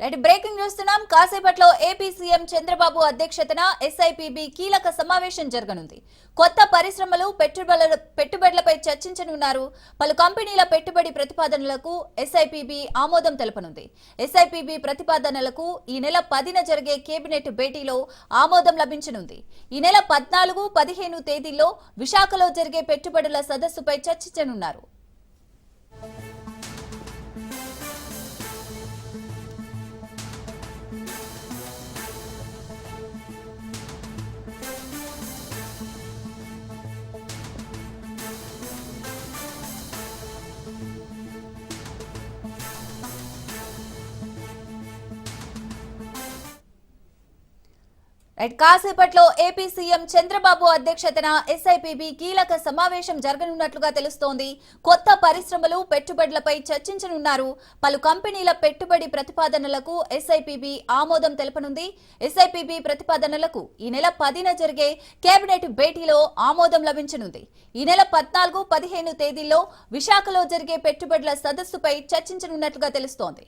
Right breaking చూస్తున్నాం కాసేపట్లో AP CM Chandrababu అధ్యక్షతన ఎస్ఐపిబి కీలక సమావేశం జరగనుంది. కొత్త పరిశ్రమలు పెట్టుబడుల పెట్టుబడులపై చర్చించనున్నారు. పలు కంపెనీల పెట్టుబడి ప్రతిపాదనలకు ఎస్ఐపిబి ఆమోదం తెలపనుంది. ఎస్ఐపిబి ప్రతిపాదనలకు ఈ నెల పదిన జరిగే కేబినెట్ భేటీలో ఆమోదం లభించనుంది. ఈ నెల పద్నాలుగు పదిహేను తేదీల్లో విశాఖలో జరిగే పెట్టుబడుల సదస్సుపై చర్చించనున్నారు. రైట్ కాసేపట్లో ఏపీ సీఎం చంద్రబాబు అధ్యక్షతన ఎస్ఐపిబి కీలక సమావేశం జరగనున్నట్లుగా తెలుస్తోంది. కొత్త పరిశ్రమలు పెట్టుబడులపై చర్చించనున్నారు. పలు కంపెనీల పెట్టుబడి ప్రతిపాదనలకు ఎస్ఐపిబి ఆమోదం తెలపనుంది. ఎస్ఐపిబి ప్రతిపాదనలకు ఈ నెల పదిన జరిగే కేబినెట్ భేటీలో ఆమోదం లభించనుంది. ఈ నెల పద్నాలుగు పదిహేను తేదీల్లో విశాఖలో జరిగే పెట్టుబడుల సదస్సుపై చర్చించనున్నట్లుగా తెలుస్తోంది.